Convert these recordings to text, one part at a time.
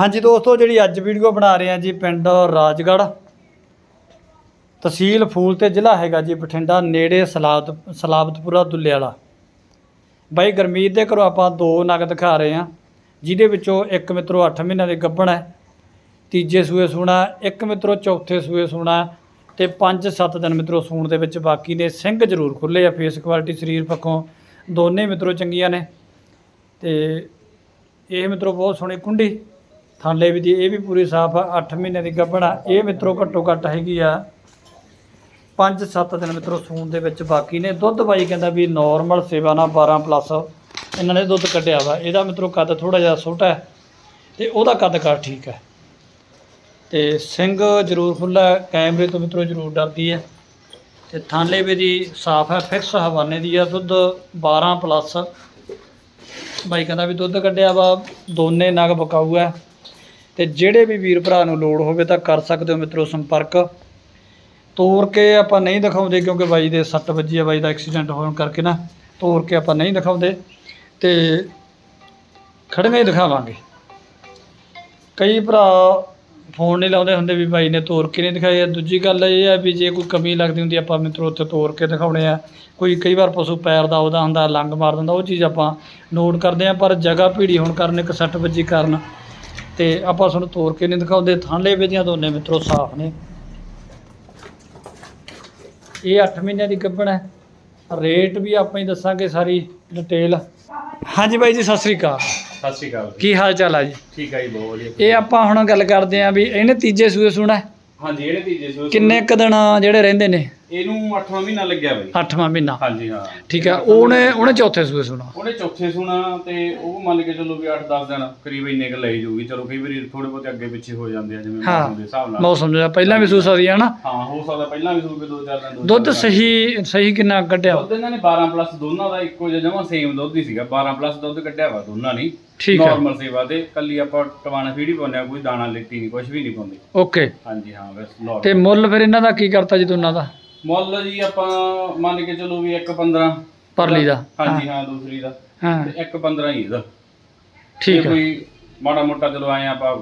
ਹਾਂਜੀ ਦੋਸਤੋ, ਜਿਹੜੀ ਅੱਜ ਵੀਡੀਓ ਬਣਾ ਰਹੇ ਹਾਂ ਜੀ ਪਿੰਡ ਰਾਜਗੜ੍ਹ। ਤਹਿਸੀਲ ਫੂਲ ਤੇ ਜ਼ਿਲ੍ਹਾ ਹੈਗਾ ਜੀ ਬਠਿੰਡਾ, ਨੇੜੇ ਸਲਾਬਤ ਸਲਾਬਤਪੁਰਾ ਦੁੱਲੇ ਵਾਲਾ ਬਾਈ ਗਰਮੀਤ ਦੇ ਘਰੋਂ ਆਪਾਂ ਦੋ ਨਗ ਦਿਖਾ ਰਹੇ ਹਾਂ, ਜਿਹਦੇ ਵਿੱਚੋਂ ਇੱਕ ਮਿੱਤਰੋ 8 ਮਹੀਨਿਆਂ ਦੇ ਗੱਭਣ ਹੈ, ਤੀਜੇ ਸੂਏ ਸੂਣਾ, ਇੱਕ ਮਿੱਤਰੋ ਚੌਥੇ ਸੂਏ ਸੂਣਾ ਤੇ 5-7 ਦਿਨ ਮਿੱਤਰੋ ਸੂਣ ਦੇ ਵਿੱਚ ਬਾਕੀ ਨੇ। ਸਿੰਘ ਜ਼ਰੂਰ ਖੁੱਲੇ ਆ ਫੇਸ ਕੁਆਲਿਟੀ ਸਰੀਰ ਪੱਖੋਂ ਦੋਨੇ ਮਿੱਤਰੋ ਚੰਗੀਆਂ ਨੇ ਤੇ ਇਹ ਮਿੱਤਰੋ ਬਹੁਤ ਸੋਹਣੀ ਕੁੰਡੀ ਥਾਲੇ ਵੀ ਦੀ, ਇਹ ਵੀ ਪੂਰੀ ਸਾਫ਼ ਆ 8 ਮਹੀਨੇ ਦੀ ਗੱਭਣ ਆ। ਇਹ ਮਿੱਤਰੋ ਘੱਟੋ ਘੱਟ ਹੈਗੀ ਆ 5-7 ਦਿਨ ਮਿੱਤਰੋ ਸੂਣ ਦੇ ਵਿੱਚ ਬਾਕੀ ਨੇ। ਦੁੱਧ ਬਾਈ ਕਹਿੰਦਾ ਵੀ ਨਾਰਮਲ ਸੇਵਾ ਨਾਲ 12 ਪਲੱਸ ਇਹਨਾਂ ਨੇ ਦੁੱਧ ਕੱਢਿਆ ਵਾ। ਇਹਦਾ ਮਿੱਤਰੋ ਕੱਦ ਥੋੜਾ ਜਿਹਾ ਛੋਟਾ ਹੈ ਤੇ ਉਹਦਾ ਕੱਦ ਕਰ ਠੀਕ ਹੈ। ਤੇ ਸਿੰਘ ਜ਼ਰੂਰ ਖੁੱਲਾ ਕੈਮਰੇ ਤੋਂ ਮਿੱਤਰੋ ਜ਼ਰੂਰ ਡਰਦੀ ਹੈ। ਤੇ ਥਾਲੇ ਵੀ ਦੀ ਸਾਫ਼ ਹੈ ਫਿਕਸ ਹਵਾਨੇ ਦੀ ਆ ਦੁੱਧ 12 ਪਲੱਸ ਬਾਈ ਕਹਿੰਦਾ ਵੀ ਦੁੱਧ ਕੱਢਿਆ ਵਾ, ਦੋਨੇ ਨਗ ਬਕਾਊ ਹੈ। ਤੇ ਜਿਹੜੇ ਵੀ ਵੀਰ ਭਰਾ ਨੂੰ ਲੋੜ ਹੋਵੇ ਤਾਂ ਕਰ ਸਕਦੇ ਹੋ ਮਿੱਤਰੋ ਸੰਪਰਕ। ਤੋੜ ਕੇ ਆਪਾਂ ਨਹੀਂ ਦਿਖਾਉਂਦੇ ਕਿਉਂਕਿ ਬਾਈ ਦੇ ਸੱਟ ਵੱਜੀ ਆ, ਬਾਈ ਦਾ ਐਕਸੀਡੈਂਟ ਹੋਣ ਕਰਕੇ ਨਾ ਤੋੜ ਕੇ ਆਪਾਂ ਨਹੀਂ ਦਿਖਾਉਂਦੇ। ਤੇ ਖੜੀਆਂ ਹੀ ਦਿਖਾਵਾਂਗੇ। ਕਈ ਭਰਾ ਫੋਨ ਨਹੀਂ ਲਾਉਂਦੇ ਹੁੰਦੇ ਵੀ ਬਾਈ ਨੇ ਤੋੜ ਕੇ ਨਹੀਂ ਦਿਖਾਈ ਦੂਜੀ ਗੱਲ ਇਹ ਹੈ ਵੀ ਜੇ ਕੋਈ ਕਮੀ ਲੱਗਦੀ ਹੁੰਦੀ ਆਪਾਂ ਮਿੱਤਰੋ ਉੱਥੇ ਤੋੜ ਕੇ ਦਿਖਾਉਣੇ ਆ। ਕੋਈ ਕਈ ਵਾਰ ਪਸ਼ੂ ਪੈਰ ਦਾ ਉਹਦਾ ਹੁੰਦਾ, ਲੰਗ ਮਾਰ ਦਿੰਦਾ, ਉਹ ਚੀਜ਼ ਆਪਾਂ ਨੋਟ ਕਰਦੇ ਆ, ਪਰ ਜਗ੍ਹਾ ਭੀੜੀ ਹੋਣ ਕਾਰਨ ਇੱਕ ਸੱਟ ਵੱਜੀ ਕਾਰਨ ਤੇ ਆਪਾਂ ਤੁਹਾਨੂੰ ਤੋੜ ਕੇ ਨਹੀਂ ਦਿਖਾਉਂਦੇ ਥਾਂਲੇ ਵੇਦੀਆਂ ਦੋਨੇ ਮਿੱਤਰੋ ਸਾਫ਼ ਨੇ। ਇਹ 8 ਮਹੀਨਿਆਂ ਦੀ ਗੱਭਣ ਹੈ। ਰੇਟ ਵੀ ਆਪਾਂ ਹੀ ਦੱਸਾਂਗੇ ਸਾਰੀ ਡਿਟੇਲ। ਹਾਂਜੀ ਬਾਈ ਜੀ ਸਤਿ ਸ੍ਰੀ ਅਕਾਲ। ਸਤਿ ਸ਼੍ਰੀ ਅਕਾਲ ਕੀ ਹਾਲ ਚਾਲ ਆ ਜੀ? ਠੀਕ ਹੈ ਜੀ ਬਹੁਤ ਵਧੀਆ। ਇਹ ਆਪਾਂ ਹੁਣ ਗੱਲ ਕਰਦੇ ਆਂ ਵੀ ਇਹਨੇ ਤੀਜੇ ਸੂਏ ਸੁਣਾ। ਹਾਂਜੀ ਇਹਨੇ ਤੀਜੇ ਸੂਏ ਕਿੰਨੇ ਕੁ ਦਿਨ ਜਿਹੜੇ ਰਹਿੰਦੇ ਨੇ? ਇਹਨੂੰ 8ਵਾਂ ਮਹੀਨਾ ਲੱਗਿਆ ਬਈ। 8ਵਾਂ ਮਹੀਨਾ। ਹਾਂਜੀ ਹਾਂ। ਠੀਕ ਹੈ ਉਹਨੇ ਉਹਨੇ ਚੌਥੇ ਸੂਏ ਸੁਣਾ। ਉਹਨੇ ਚੌਥੇ ਸੁਣਾ ਤੇ ਉਹ ਮੰਨ ਕੇ ਚੱਲੋ ਵੀ 8-10 ਦਿਨ ਕਰੀਬ ਇੰਨੇ ਕੁ ਲਈ ਜੂਗੀ ਚਲੋ ਕਈ ਵਾਰੀ ਥੋੜੇ ਬਹੁਤੇ ਅੱਗੇ ਪਿੱਛੇ ਹੋ ਜਾਂਦੇ ਆ ਜਿਵੇਂ। ਮੌਸਮ ਦੇ ਹਿਸਾਬ ਨਾਲ। ਮੌਸਮ ਦਾ ਪਹਿਲਾਂ ਵੀ ਸੂ ਸਕਦੀ ਹੈ ਨਾ। ਹਾਂ ਹੋ ਸਕਦਾ ਪਹਿਲਾਂ ਵੀ ਸੂਗੇ ਦੋ ਚਾਰ ਦਿਨ ਦੁੱਧ। ਸਹੀ ਸਹੀ ਕਿੰਨਾ ਕੱਢਿਆ? ਦੁੱਧ ਇਹਨਾਂ ਨੇ 12 ਪਲੱਸ ਦੋਨਾਂ ਦਾ ਇੱਕੋ ਜਿਹਾ ਜਮਾ ਸੇਮ ਦੁੱਧ ਹੀ ਸੀਗਾ। 12 ਪਲੱਸ ਦੁੱਧ ਕੱਢਿਆ ਵਾ ਦੋਨਾਂ ਨੇ। ਠੀਕ ਹੈ ਨਾਰਮਲ ਸੇਵਾ ਤੇ। ਕੱਲੀ ਆਪਾਂ ਟਵਾਣਾ ਫੀੜੀ ਪਾਉਂਦੇ ਆ ਕੋਈ ਦਾਣਾ ਲਿੱਤੀ ਨਹੀਂ ਕੁਝ ਵੀ ਨਹੀਂ ਪਾਉਂਦੇ। ਓਕੇ ਹਾਂਜੀ ਹਾਂ ਬਸ ਤੇ ਮੁੱਲ ਫਿਰ ਇਹਨਾਂ ਦਾ ਕੀ ਕਰਤਾ ਜੀ ਦੋਨਾਂ ਦਾ? ਮੁੱਲ ਜੀ ਆਪਾਂ ਮੰਨ ਕੇ ਚੱਲੋ ਵੀ 1.15 ਪਰਲੀ ਦਾ। ਹਾਂਜੀ ਹਾਂ। ਦੂਸਰੀ ਦਾ। ਹਾਂ। ਤੇ 1.15 ਹੀ ਇਹਦਾ। ਠੀਕ ਹੈ ਕੋਈ ਮਾੜਾ ਮੋਟਾ ਚਲੋ ਆਏ ਆਪਾਂ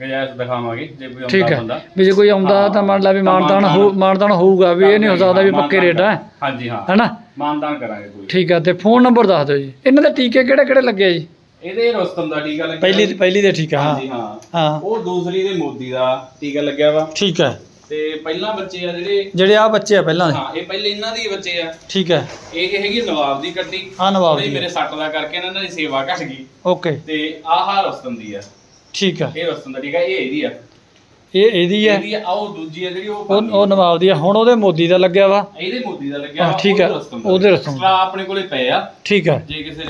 ਗਜਾਇਸ ਦਿਖਾਵਾਂਗੇ ਜੇ ਕੋਈ ਠੀਕ ਆਉਂਦਾ ਹੈ ਬੰਦਾ। ਵੀ ਜੇ ਕੋਈ ਆਉਂਦਾ ਤਾਂ ਮੰਨ ਲਾ ਵੀ ਮਾਨਦਾਨ ਹੋ ਮਾਨਦਾਨ ਹੋਊਗਾ ਵੀ ਇਹ ਨਹੀਂ ਹੋ ਸਕਦਾ ਵੀ ਪੱਕੇ ਰੇਟ ਹੈ। ਹਾਂਜੀ ਹਾਂ। ਹੈਨਾ ਮਾਨਦਾਨ ਕਰਾਂਗੇ ਕੋਈ। ਠੀਕ ਹੈ ਤੇ ਫੋਨ ਨੰਬਰ ਦੱਸ ਦਿਓ ਜੀ। ਇਹਨਾਂ ਦੇ ਟੀਕੇ ਕਿਹੜੇ ਕਿਹੜੇ ਲੱਗੇ ਆ ਜੀ? ਇਹਦੇ ਰਸਤਮ ਦਾ ਟੀਕਾ ਲੱਗਿਆ। ਪਹਿਲੀ ਪਹਿਲੀ ਦੇ ਠੀਕ ਹਾਂਜੀ ਹਾਂ। ਹਾਂ। ਉਹ ਦੂਸਰੀ ਦੇ ਮੋਦੀ ਦਾ ਟੀਕਾ ਲੱਗਿਆ ਵਾ। ਠੀਕ ਹੈ ਤੇ ਪਹਿਲਾਂ ਬੱਚੇ ਆ ਜਿਹੜੇ ਜਿਹੜੇ ਆ ਬੱਚੇ ਆ ਪਹਿਲਾਂ ਦੇ। ਹਾਂ ਇਹ ਪਹਿਲੇ ਇਹਨਾਂ ਦੀ ਬੱਚੇ ਆ। ਠੀਕ ਹੈ। ਇਹ ਹੈਗੀ ਨਵਾਬ ਦੀ ਕੱਟੀ ਆ ਨਵਾਬ ਜੀ ਮੇਰੇ ਸੱਟ ਦਾ ਕਰਕੇ ਇਹਨਾਂ ਦੀ ਸੇਵਾ ਘਟ ਗਈ। ਓਕੇ। ਤੇ ਆਹ ਰਸਤਮ ਦੀ ਆ। ਠੀਕ ਹੈ। ਇਹ ਰਸਤਮ ਦਾ ਟੀਕਾ ਇਹ ਇਹਦੀ ਆ। ਇਹ ਇਹਦੀ ਹੈ। ਇਹਦੀ ਆ ਉਹ ਦੂਜੀ ਆ ਜਿਹੜੀ ਉਹ ਉਹ ਨਵਾਬ ਦੀ ਹੈ ਹੁਣ ਉਹਦੇ ਮੋਦੀ ਦਾ ਲੱਗਿਆ ਵਾ। ਇਹਦੇ ਮੋਦੀ ਦਾ ਲੱਗਿਆ ਹਾਂ, ਠੀਕ ਆ, ਉਹਦੇ ਦਾ ਦਾ। ਸਟਰਾ ਆਪਣੇ ਕੋਲੇ ਪਏ ਆ। ਠੀਕ ਹੈ। ਜੇ ਕਿਸੇ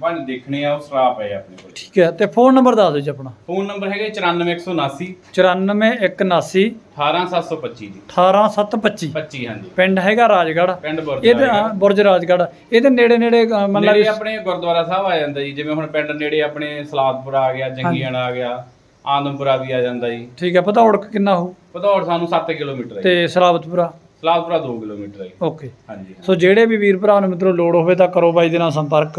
ਭਾਣ ਨੇ ਦੇਖਣੇ ਆ ਉਹ ਸਟਰਾ ਪਏ ਆ ਆਪਣੇ ਕੋਲੇ। ਠੀਕ ਹੈ ਤੇ ਫੋਨ ਨੰਬਰ ਦੱਸ ਦਿਓ ਜੀ ਆਪਣਾ। ਫੋਨ ਨੰਬਰ ਹੈਗਾ 94179 94179 18725 ਜੀ। 18725 25 ਹਾਂਜੀ। ਪਿੰਡ ਹੈਗਾ ਰਾਜਗੜ੍ਹ। ਪਿੰਡ ਬੁਰਜ ਇਹਦੇ ਹਾਂ, ਬੁਰਜ ਰਾਜਗੜ੍ਹ। ਇਹਦੇ ਨੇੜੇ ਨੇੜੇ ਅ, ਮੰਨ ਲਾ ਨੇੜੇ ਵੀ ਆਪਣੇ ਗੁਰਦੁਆਰਾ ਸਾਹਿਬ ਆ ਜਾਂਦਾ ਜੀ ਜਿਵੇਂ ਹੁਣ ਪਿੰਡ ਨੇੜੇ ਆਪਣੇ ਸਲਾਦਪੁਰ ਆ ਗਿਆ ਜੰਗੀਆਣਾ ਆ ਗਿਆ ਆਦਮਪੁਰਾ ਵੀ ਆ ਜਾਂਦਾ ਜੀ। ਠੀਕ ਹੈ ਭਦੌੜ ਕਿੰਨਾ ਹੋ ਭਦੌੜ ਸਾਨੂੰ 7 ਕਿਲੋਮੀਟਰ ਹੈ ਤੇ ਸਲਾਬਤਪੁਰਾ ਸਲਾਦਪੁਰਾ? 2 ਕਿਲੋਮੀਟਰ ਹੈ ਜੀ। ਓਕੇ। ਹਾਂਜੀ। ਸੋ ਜਿਹੜੇ ਵੀ ਵੀਰ ਭਰਾ ਨੂੰ ਮਿੱਤਰੋ ਲੋੜ ਹੋਵੇ ਤਾਂ ਕਰੋ ਬਾਈ ਦੇ ਨਾਲ ਸੰਪਰਕ।